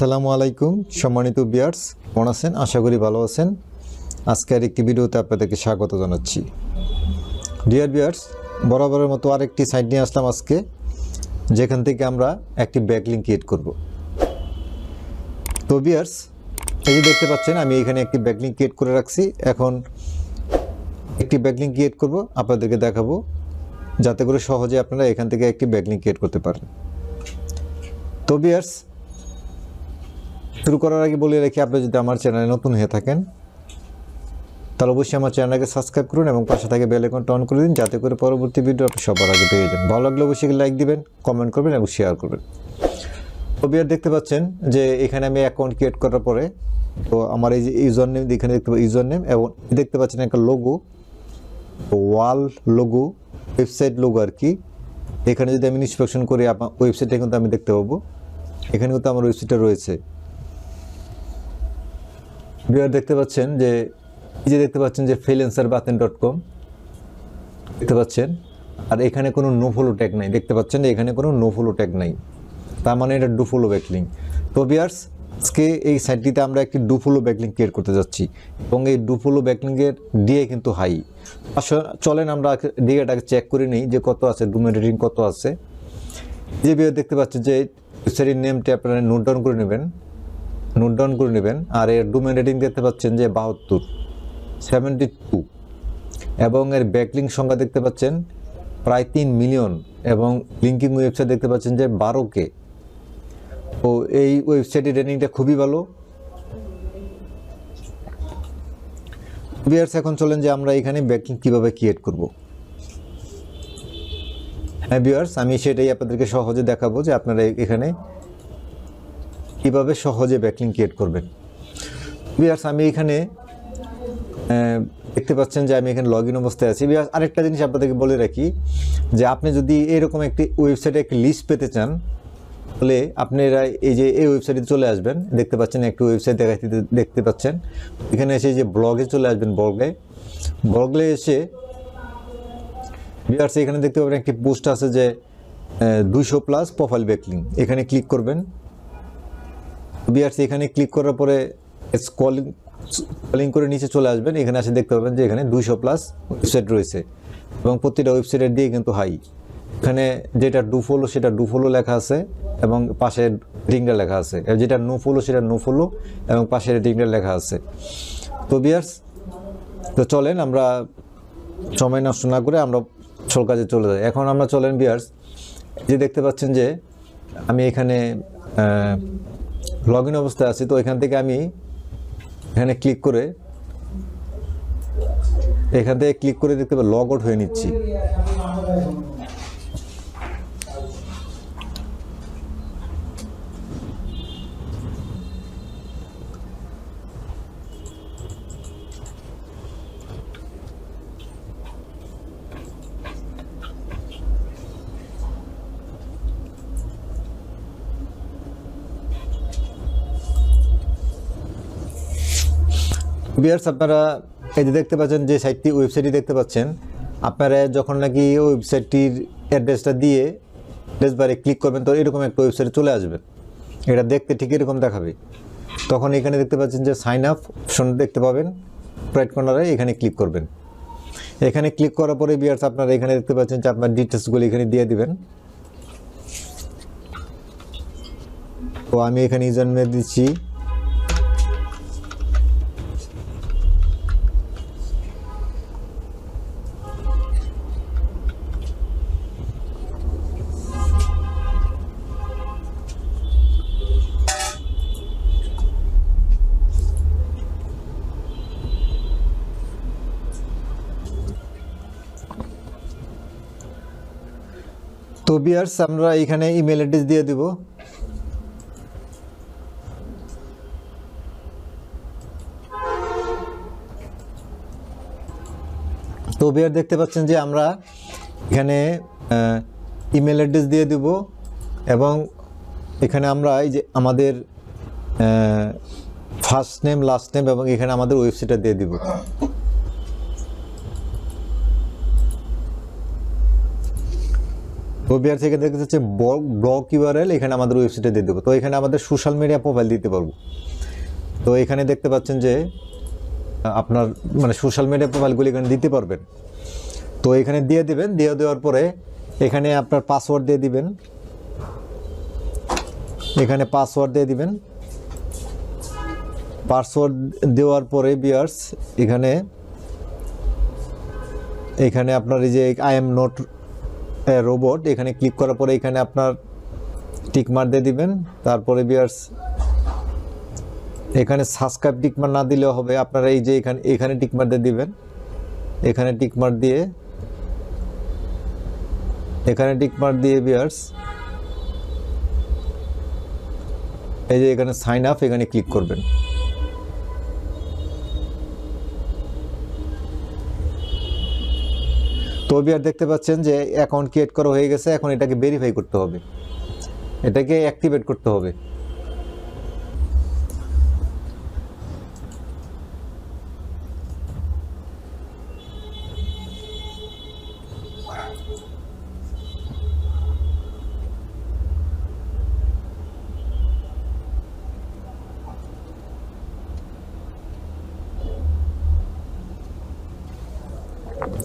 আসসালামু আলাইকুম, সম্মানিত বিয়ার্স কেমন আছেন? আশা করি ভালো আছেন। আজকের একটি ভিডিওতে আপনাদেরকে স্বাগত জানাচ্ছি। ডিয়ার বিয়ার্স বরাবরের মতো আরেকটি সাইট নিয়ে আসলাম আজকে, যেখান থেকে আমরা একটি ব্যাকলিং ক্রিয়েট করব। তো বিয়ার্স এই যে দেখতে পাচ্ছেন, আমি এখানে একটি ব্যাকলিং ক্রিয়েট করে রাখছি। এখন একটি ব্যাকলিং ক্রিয়েট করব, আপনাদেরকে দেখাবো, যাতে করে সহজে আপনারা এখান থেকে একটি ব্যাকলিং ক্রিয়েট করতে পারেন। তো বিয়ার্স শুরু করার আগে বলে রাখি, আপনি যদি আমার চ্যানেলে নতুন হয়ে থাকেন, তাহলে অবশ্যই আমার চ্যানেলকে সাবস্ক্রাইব করুন এবং পাশে থাকে বেল আইকনটা অন করে দিন, যাতে করে পরবর্তী ভিডিও আপনি সবার আগে পেয়ে যান। ভালো লাগলে অবশ্যই লাইক দিবেন কমেন্ট করবেন এবং শেয়ার করবেন। তো বিয়ার দেখতে পাচ্ছেন যে এখানে আমি অ্যাকাউন্ট ক্রিয়েট করার পরে, তো আমার এই যে ইউজার নেম এখানে দেখতে ইউজার নেম এবং দেখতে পাচ্ছেন একটা logo wall logo website logo আর কি। এখানে যদি আমি ইন্সপেকশন করি আপনার ওয়েবসাইটটা কিন্তু আমি দেখতে পাবো। এখানে কিন্তু আমার ওয়েবসাইটটা রয়েছে। বিয়ার দেখতে পাচ্ছেন যে, এই যে দেখতে পাচ্ছেন যে ফ্রিল্যান্সার বাতেন ডট কম দেখতে পাচ্ছেন? আর এখানে কোনো নো ফলো ট্যাগ নাই। দেখতে পাচ্ছেন যে এখানে কোনো নো ফলো ট্যাগ নাই। তার মানে এটা ডু ফলো ব্যাকলিং তো বিয়ার্স আজকে এই সাইটটিতে আমরা একটি ডু ফলো ব্যাকলিং ক্রিয়েট করতে যাচ্ছি। এবং এই ডু ফলো ব্যাকলিংয়ের ডিএ কিন্তু হাই আসলে চলেন আমরা ডিএটাকে চেক করে নিই যে কত আছে ডুমেন রেটিং কত আছে। যে বিয়ার দেখতে পাচ্ছেন যে ওয়েবসাইটের নেমটি আপনারা নোট ডাউন করে নেবেন। নোট ডাউন করে নেবেন। আর এর ডোমেন রেটিং দেখতে পাচ্ছেন যে বাহাত্তর সেভেন্টি টু এবং এর ব্যাকলিং সংখ্যা দেখতে পাচ্ছেন প্রায় তিন মিলিয়ন এবং লিঙ্কিং ওয়েবসাইট দেখতে পাচ্ছেন যে বারো কে। তো এই ওয়েবসাইটের রেটিংটা খুবই ভালো। বিয়ার্স এখন চলেন যে আমরা এখানে ব্যাকলিং কীভাবে ক্রিয়েট করব। হ্যাঁ বিয়ার্স আমি সেটাই আপনাদেরকে সহজে দেখাবো যে আপনারা এখানে কীভাবে সহজে ব্যাকলিং ক্রিয়েট করবেন? বিয়ার্স আমি এখানে দেখতে পাচ্ছেন যে আমি এখানে লগ ইন অবস্থায় আছি। বিয়ার্স আরেকটা জিনিস আপনাদেরকে বলে রাখি যে আপনি যদি এরকম একটি ওয়েবসাইটে একটি লিস্ট পেতে চান, তাহলে আপনারা এই যে এই ওয়েবসাইটে চলে আসবেন। দেখতে পাচ্ছেন একটি ওয়েবসাইট দেখাতে দেখতে পাচ্ছেন। এখানে এসে যে ব্লগে চলে আসবেন ব্লগে ব্লগে এসে বিয়ার্স এখানে দেখতে পাবেন একটি পোস্ট আছে যে দুইশো প্লাস প্রোফাইল ব্যাকলিং এখানে ক্লিক করবেন। বিআরস এখানে ক্লিক করার পরে স্কলিং স্কলিং করে নিচে চলে আসবেন। এখানে আসে দেখতে পাবেন যে এখানে দুইশো প্লাস ওয়েবসাইট রয়েছে এবং প্রতিটা ওয়েবসাইটের দিয়ে কিন্তু হাই এখানে যেটা ডু ফলো সেটা ডু ফলো লেখা আছে এবং পাশে রিংটা লেখা আছে। যেটা নো ফলো সেটা নো ফলো এবং পাশে রিংটা লেখা আছে। তো বিয়ার্স তো চলেন আমরা সময় নষ্ট না করে আমরা আসল কাজে চলে যাই। এখন আমরা চলেন বিয়ার্স যে দেখতে পাচ্ছেন যে আমি এখানে লগ ইন অবস্থায় আছি, তো এখান থেকে আমি এখানে ক্লিক করে এখান থেকে ক্লিক করে দেখতে পাই লগ আউট হয়ে নিচ্ছি। বিয়ার্স আপনারা এই যে দেখতে পাচ্ছেন যে সাইটটি ওয়েবসাইটটি দেখতে পাচ্ছেন, আপনারা যখন নাকি ওয়েবসাইটটির অ্যাড্রেসটা দিয়ে অ্যাড্রেস বারে ক্লিক করবেন, তো এরকম একটা ওয়েবসাইটে চলে আসবেন এটা দেখতে ঠিক এরকম দেখাবে। তখন এখানে দেখতে পাচ্ছেন যে সাইন আপ অপশন দেখতে পাবেন রাইট কর্নারে এখানে ক্লিক করবেন। এখানে ক্লিক করার পরে বিয়ার্স আপনারা এখানে দেখতে পাচ্ছেন যে আপনার ডিটেলসগুলো এখানে দিয়ে দিবেন। তো আমি এখানে ইউজার দিচ্ছি। তো বিয়ার্স, আমরা এখানে ইমেল অ্যাড্রেস দিয়ে দিব। তো বিয়ার দেখতে পাচ্ছেন যে আমরা এখানে ইমেল অ্যাড্রেস দিয়ে দিব এবং এখানে আমরা এই যে আমাদের ফার্স্ট নেম লাস্ট নেম এবং এখানে আমাদের ওয়েবসাইটটা দিয়ে দিব। বিহার থেকে দেখতে হচ্ছে ব্লক ইউআরএল এখানে আমাদের ওয়েবসাইটে দিয়ে দেবো। তো এখানে আমাদের সোশ্যাল মিডিয়া প্রোফাইল দিতে পারব। তো এখানে দেখতে পাচ্ছেন যে আপনার মানে সোশ্যাল মিডিয়া প্রোফাইলগুলি এখানে দিতে পারবেন। তো এখানে দিয়ে দেবেন, দিয়ে দেওয়ার পরে এখানে আপনার পাসওয়ার্ড দিয়ে দিবেন। এখানে পাসওয়ার্ড দিয়ে দিবেন। পাসওয়ার্ড দেওয়ার পরে বিয়ার্স এখানে এখানে আপনার এই যে আই এম নোট রোবট এখানে ক্লিক করার পরে এখানে আপনার টিক মার দিয়ে দিবেন। তারপরে বিয়ার্স এখানে সাবস্ক্রাইব টিকমার না দিলেও হবে। আপনারা এই যে এখানে এখানে টিকমার দিয়ে দিবেন। এখানে টিকমার দিয়ে, এখানে টিকমার দিয়ে বিয়ার্স এই যে এখানে সাইন আপ এখানে ক্লিক করবেন। তো আর দেখতে পাচ্ছেন যে অ্যাকাউন্ট ক্রিয়েট করা হয়ে গেছে, এখন এটাকে ভেরিফাই করতে হবে। এটাকে অ্যাক্টিভেট করতে হবে।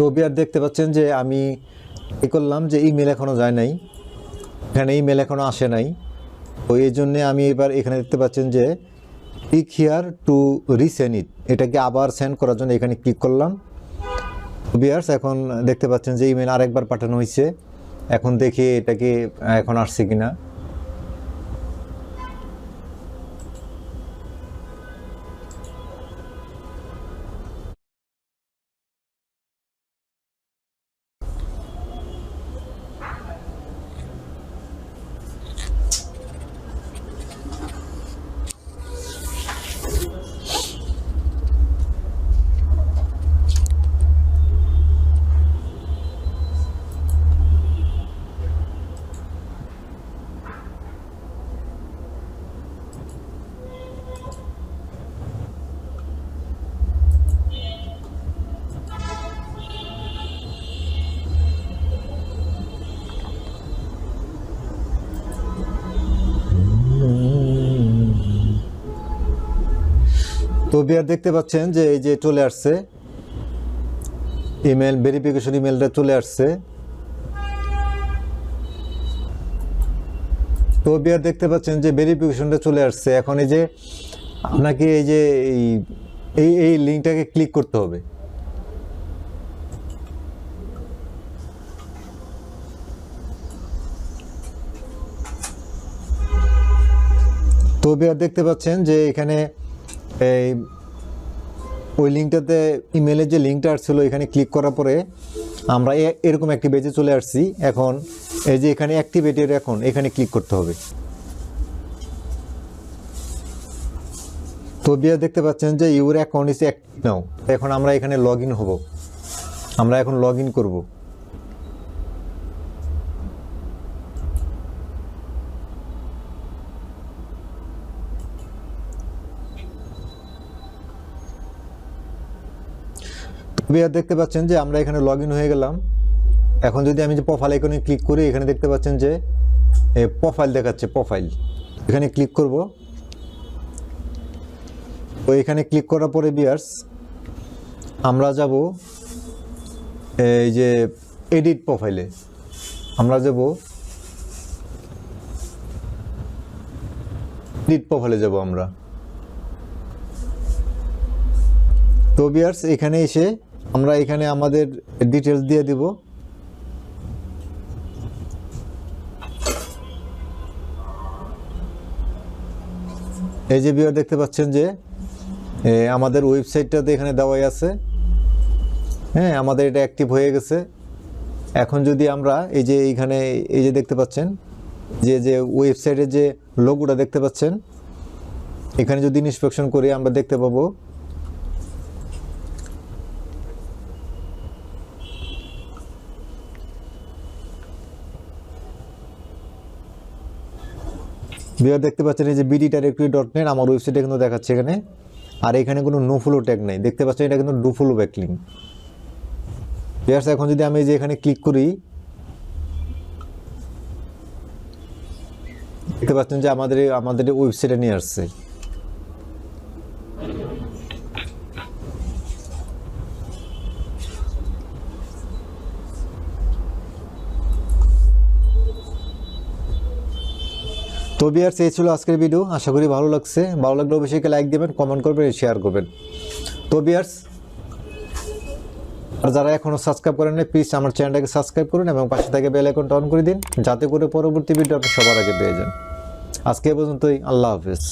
তো বিয়ার দেখতে পাচ্ছেন যে আমি এ করলাম যে ইমেল এখনও যায় নাই। এখানে ইমেল এখনও আসে নাই। তো এই জন্যে আমি এবার এখানে দেখতে পাচ্ছেন যে click here to resend it এটাকে আবার সেন্ড করার জন্য এখানে ক্লিক করলাম। বিয়ার্স এখন দেখতে পাচ্ছেন যে ইমেল আরেকবার পাঠানো হয়েছে এখন দেখি এটাকে এখন আসছে কিনা। তো বিয়ার দেখতে পাচ্ছেন যে এই যে চলে আসছে। ইমেল ভেরিফিকেশন ইমেলটা চলে আসছে। তো বিয়ার দেখতে পাচ্ছেন যে ভেরিফিকেশনটা চলে আসছে। এখন এই যে আপনাকে এই যে এই এই লিঙ্কটাকে ক্লিক করতে হবে। তো বিয়ার দেখতে পাচ্ছেন যে এখানে এই, ওই লিঙ্কটাতে, ইমেলের যে লিঙ্কটা আসছিল, এখানে ক্লিক করার পরে আমরা এরকম একটি পেজে চলে আসছি। এখন এই যে এখানে অ্যাক্টিভেটেড এখন, এখানে ক্লিক করতে হবে। তো বিয়া দেখতে পাচ্ছেন যে your account is active now এখন আমরা এখানে লগ ইন হব। আমরা এখন লগ ইন করব। তবে আর দেখতে পাচ্ছেন যে আমরা এখানে লগ হয়ে গেলাম। এখন যদি আমি যে প্রোফাইল আইকনে ক্লিক করি, এখানে দেখতে পাচ্ছেন যে প্রোফাইল দেখাচ্ছে প্রোফাইল এখানে ক্লিক করব। তো এখানে ক্লিক করার পরে বিয়ার্স আমরা যাব এই যে এডিট প্রোফাইলে আমরা যাব এডিট প্রোফাইলে যাব আমরা। তো বিয়ার্স এখানে এসে আমরা এখানে আমাদের ডিটেলস দিয়ে দিব। এই যে বিয়ার দেখতে পাচ্ছেন যে আমাদের ওয়েবসাইটটাতে এখানে দেওয়াই আছে। হ্যাঁ আমাদের এটা অ্যাক্টিভ হয়ে গেছে। এখন যদি আমরা এই যে এইখানে, এই যে দেখতে পাচ্ছেন, যে যে ওয়েবসাইটের যে লোগোটা দেখতে পাচ্ছেন, এখানে যদি ইন্সপেকশন করি, আমরা দেখতে পাবো বিহার দেখতে পাচ্ছেন এই যে বিডি ডাইরেক্টরি ডট নেট আমার ওয়েবসাইটে কিন্তু দেখাচ্ছে এখানে। আর এখানে কোনো নোফুলো ট্যাগ নেই। দেখতে পাচ্ছেন এটা কিন্তু ডুফুলো ব্যাকলিং বিহার এখন যদি আমি যে এখানে ক্লিক করি, দেখতে পাচ্ছেন যে আমাদের আমাদের ওয়েবসাইটে নিয়ে আসছে। তো বিয়ার্স এই ছিল আজকের ভিডিও আশা করি ভালো লাগছে। ভালো লাগলে অবশ্যই লাইক দেবেন কমেন্ট করবেন শেয়ার করবেন। তো বিয়ার্স আর যারা এখনও সাবস্ক্রাইব করেন না প্লিজ আমার চ্যানেলটাকে সাবস্ক্রাইব করুন এবং পাশে থেকে বেল আইকনটা অন করে দিন, যাতে করে পরবর্তী ভিডিও আপনি সবার আগে পেয়ে যান। আজকে পর্যন্তই। আল্লাহ হাফেজ।